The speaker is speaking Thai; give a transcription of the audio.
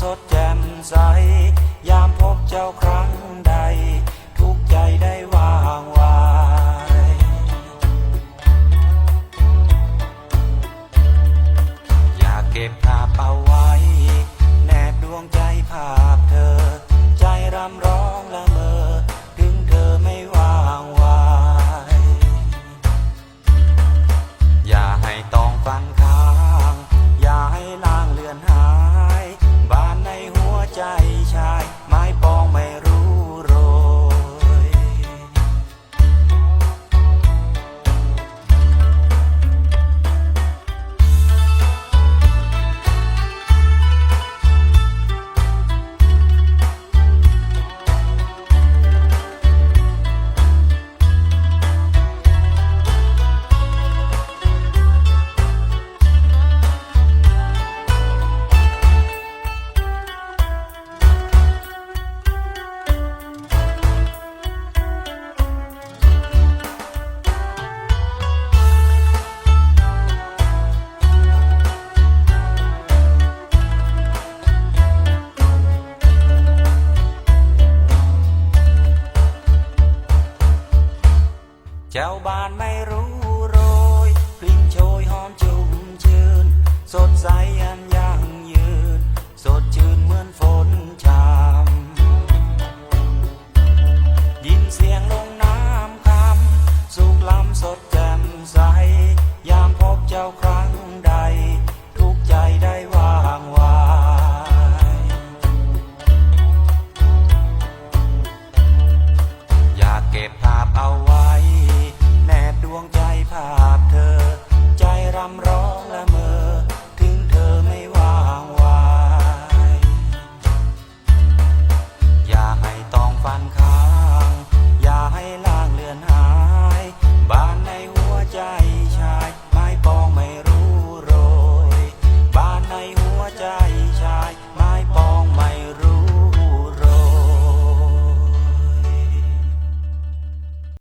สดแจ่มใส ยามพบเจ้าครั้งใด ทุกใจได้ว่างวาง เจ้าบ้านไม่รู้โรยกลิ่นโชยหอมชุ่มชื่น สดใสอันยั่งยืน สดชื่นเหมือนฝนชามยินเสียงลงน้ำคำสุขลำสดแจ่มใส ยามพบเจ้าครา